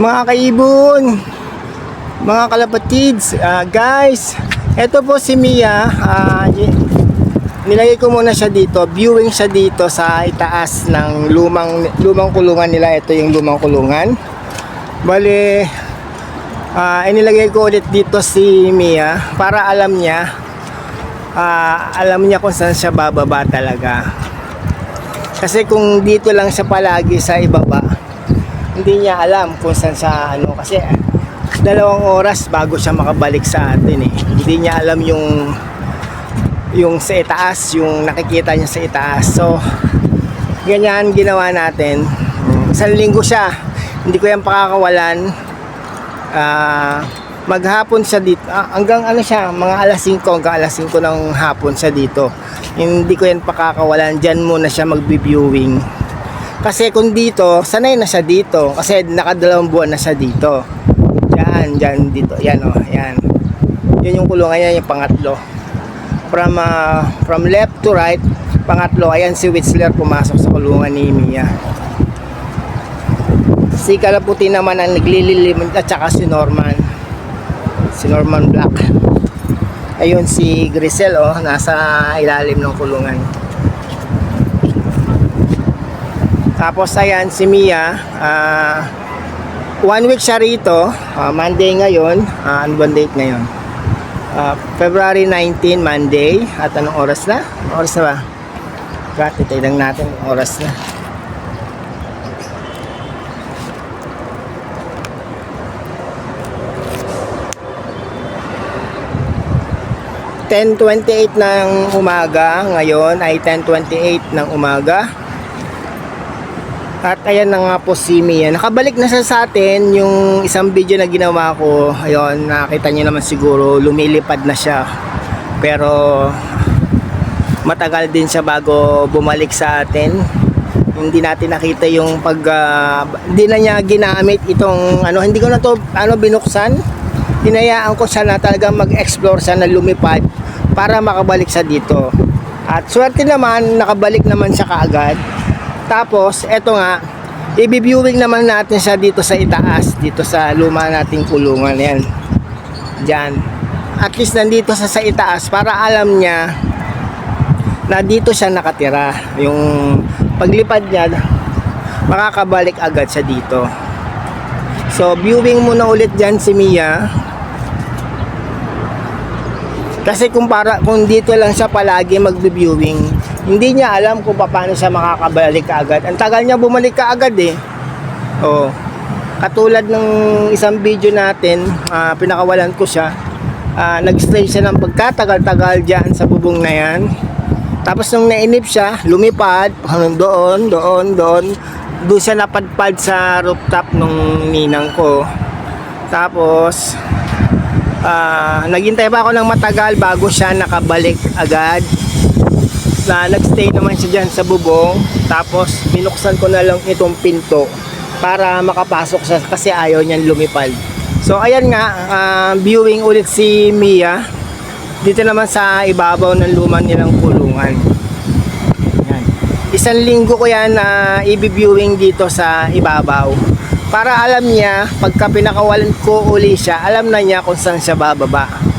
Mga kaibon, mga kalapatids, ah, guys, eto po si Mia. y- nilagay ko muna siya dito, viewing siya dito sa itaas ng lumang lumang kulungan nila. Ito yung lumang kulungan. Bale, ah, inilagay ko ulit dito si Mia para alam niya ah, alam niya kung saan siya bababa talaga. Kasi kung dito lang siya palagi sa ibaba, hindi niya alam kung saan siya ano kasi dalawang oras bago siya makabalik sa atin eh. Hindi niya alam yung yung sa itaas, yung nakikita niya sa itaas. So, ganyan ginawa natin. Isang linggo siya. Hindi ko yan pakakawalan. Ah, maghapon siya dito. Ah, hanggang ano siya, mga alas 5, hanggang alas 5 ng hapon siya dito. Hindi ko yan pakakawalan. Diyan muna siya magbi-viewing. Kasi kung dito, sanay na siya dito. Kasi nakadalawang buwan na siya dito. Yan, yan, dito. Yan, oh, yan. Yun yung kulungan niya, yung pangatlo. From, ah, from left to right, pangatlo, ayan si Witzler pumasok sa kulungan ni Mia. Si Kalaputi naman ang naglililim at saka si Norman. Si Norman Black. Ayun si Grisel oh, nasa ilalim ng kulungan. Tapos ayan si Mia, ah, one week siya rito, ah, Monday ngayon, ah, ano bang date ngayon? Ah, February 19, Monday, at anong oras na? Oras na ba? Grabe, tignan natin oras na. Ten twenty-eight ng umaga, ngayon ay 10.28 ng umaga. At ayan na nga po si Mia. Nakabalik na siya sa atin yung isang video na ginawa ko. Ayun, nakita niyo naman siguro lumilipad na siya. Pero matagal din siya bago bumalik sa atin. Hindi natin nakita yung pag ah, hindi na niya ginamit itong ano, hindi ko na to ano binuksan. Hinayaan ko siya na talagang mag-explore siya na lumipad para makabalik siya dito. At swerte naman, nakabalik naman siya kaagad. Tapos, eto nga, i-viewing naman natin siya dito sa itaas, dito sa luma nating kulungan. Yan. Diyan. At least nandito sa sa itaas para alam niya na dito siya nakatira. Yung paglipad niya, makakabalik agad siya dito. So, viewing muna ulit dyan si Mia. Kasi kung para kung dito lang siya palagi magbe-viewing, hindi niya alam kung paano siya makakabalik agad. Ang tagal niya bumalik kaagad eh. Oh. Katulad ng isang video natin, ah, pinakawalan ko siya. Ah, nag-stay siya ng pagkatagal-tagal diyan sa bubong na yan. Tapos nung nainip siya, lumipad hanggang doon, doon, doon. Doon siya napadpad sa rooftop nung ninang ko. Tapos, Ah, naghintay pa ako ng matagal bago siya nakabalik agad. Na nagstay naman siya dyan sa bubong. Tapos binuksan ko na lang itong pinto para makapasok siya kasi ayaw niyan lumipad. So ayan nga, ah, viewing ulit si Mia. Dito naman sa ibabaw ng lumang nilang kulungan. Yan. Isang linggo ko yan na i-viewing dito sa ibabaw para alam niya pagka pinakawalan ko uli siya alam na niya kung saan siya bababa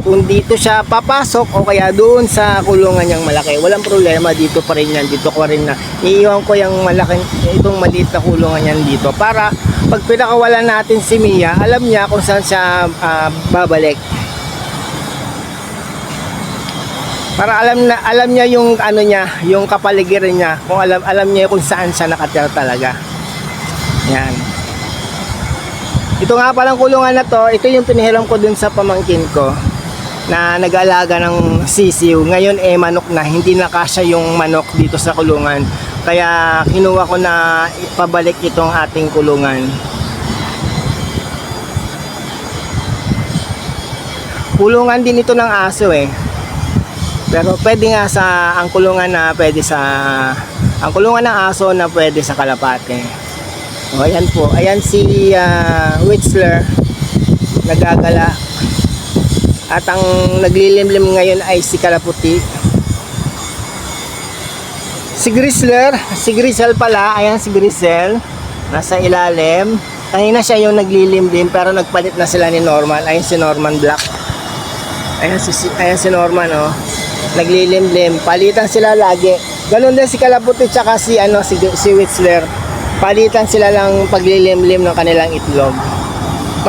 kung dito siya papasok o kaya doon sa kulungan niyang malaki walang problema dito pa rin yan dito ko rin na iiwan ko yung malaking itong maliit na kulungan yan dito. Para pag pinakawalan natin si Mia alam niya kung saan siya ah, babalik. Para alam na alam niya yung ano niya yung kapaligiran niya kung alam alam niya kung saan siya nakatira talaga. Yan. Ito nga palang kulungan na to, ito yung pinihiram ko dun sa pamangkin ko na nag-alaga ng sisiw. Ngayon eh manok na, hindi na kasya yung manok dito sa kulungan. Kaya kinuha ko na ipabalik itong ating kulungan. Kulungan din ito ng aso eh. Pero pwede nga sa ang kulungan na pwede sa ang kulungan ng aso na pwede sa kalapate. O, ayan po. Ayan si uh, Witzler. Nagagala. At ang naglilimlim ngayon ay si Kalaputi. Si Grisler, si Grisel pala, ayan si Grisel. Nasa ilalim. Kanina siya yung naglilimlim pero nagpalit na sila ni Norman. Ayun si Norman Black. Ayan si, ayan si Norman, oh. Naglilimlim. Palitan sila lagi. Ganun din si Kalabuti tsaka si, ano, si, si Witzler. Palitan sila lang paglilimlim ng kanilang itlog.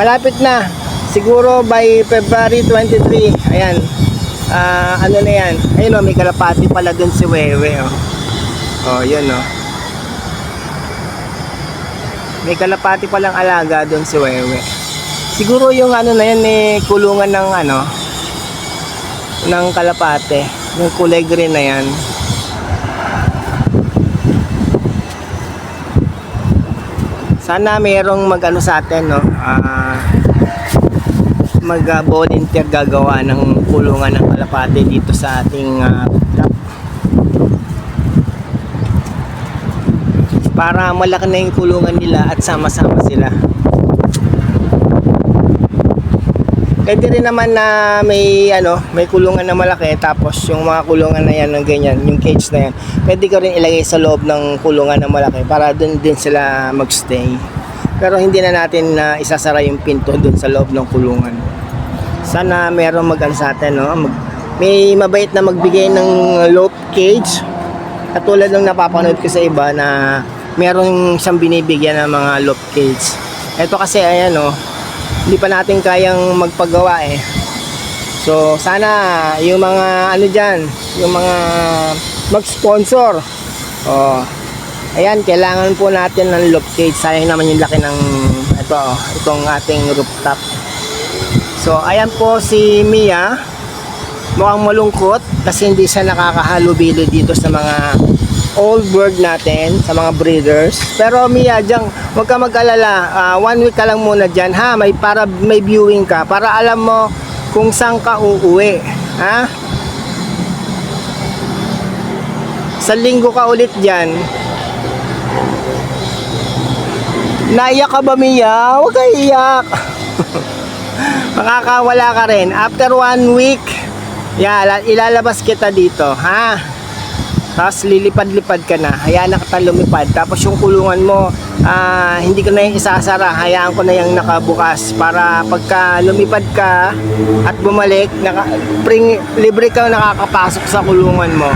Malapit na. Siguro by February 23. Ayan. Ah, ano na yan. Ayun, oh, may kalapati pala dun si Wewe, oh. Oh, yun, oh. May kalapati palang alaga doon si Wewe. Siguro yung ano na yan may kulungan ng ano ng kalapate. Yung kulay green na yan. Sana mayroong mag-ano sa atin, no? Ah, mag-volunteer gagawa ng kulungan ng kalapate dito sa ating rooftop. para malaki na yung kulungan nila at sama-sama sila. Pwede rin naman na may ano, may kulungan na malaki tapos yung mga kulungan na yan ng ganyan, yung cage na yan, pwede ko rin ilagay sa loob ng kulungan na malaki para doon din sila magstay. Pero hindi na natin na isasara yung pinto doon sa loob ng kulungan. Sana meron mag sa atin, no? Mag, may mabait na magbigay ng loop cage Katulad ng napapanood ko sa iba na meron siyang binibigyan ng mga loop cage. Ito kasi ayan oh, hindi pa natin kayang magpagawa eh. So sana yung mga ano diyan, yung mga mag-sponsor. Oh. Ayan, kailangan po natin ng loop cage. Sayang naman yung laki ng ito itong ating rooftop. So ayan po si Mia mukhang malungkot kasi hindi siya nakakahalubilo dito sa mga old bird natin, sa mga breeders. Pero Mia, dyan, huwag ka mag-alala. Ah, one week ka lang muna dyan, ha? May, para, may viewing ka. Para alam mo kung saan ka uuwi. Ha? Sa linggo ka ulit dyan. Naiyak ka ba, Mia? Huwag ka iyak. Makakawala ka rin. After one week, la- ilalabas kita dito, ha? Tapos lilipad-lipad ka na. Hayaan na kita lumipad. Tapos yung kulungan mo, ah, hindi ko na yung isasara. Hayaan ko na yung nakabukas. Para pagka lumipad ka at bumalik, naka, pring, libre ka nakakapasok sa kulungan mo.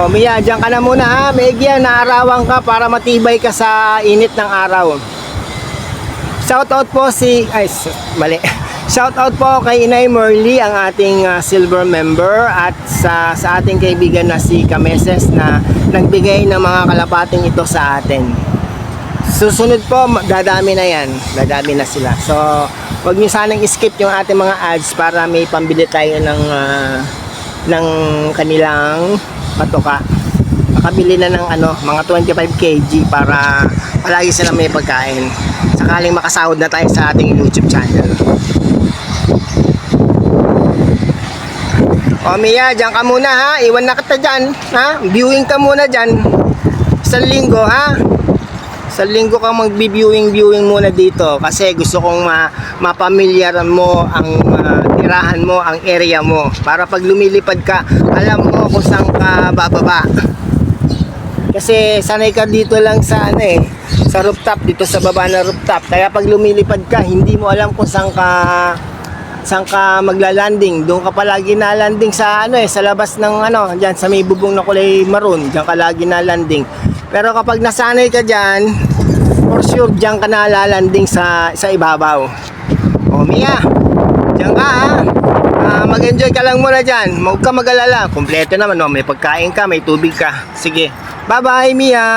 O, Mia, dyan ka na muna ha. Megia, naarawan ka para matibay ka sa init ng araw. Shoutout po si... Ay, mali. Shoutout po kay Inay Merly, ang ating ah, silver member at sa, sa ating kaibigan na si Kameses na nagbigay ng mga kalapating ito sa atin. Susunod po, dadami na yan. Dadami na sila. So, wag niyo sanang skip yung ating mga ads para may pambili tayo ng, ah, ng kanilang patoka. Makabili na ng ano, mga 25 kg para palagi sila may pagkain. Sakaling makasahod na tayo sa ating YouTube channel. O Mia, dyan ka muna ha. Iwan na kita dyan. Ha? Viewing ka muna dyan. Isang linggo ha. Sa linggo ka magbi-viewing-viewing muna dito kasi gusto kong ma mapamilyaran mo ang ah, tirahan mo, ang area mo para pag lumilipad ka, alam mo kung saan ka bababa. Kasi sanay ka dito lang sa ano eh, sa rooftop, dito sa baba ng rooftop. Kaya pag lumilipad ka, hindi mo alam kung saan ka saan ka magla-landing. Doon ka palagi na landing sa ano eh, sa labas ng ano, diyan sa may bubong na kulay maroon, diyan ka lagi na landing. Pero kapag nasanay ka diyan, for sure diyan ka na lalanding sa sa ibabaw. O Mia, diyan ka ha. Ah, mag-enjoy ka lang muna diyan. Huwag ka mag-alala. Kompleto naman, no? may pagkain ka, may tubig ka. Sige. Bye-bye, Mia.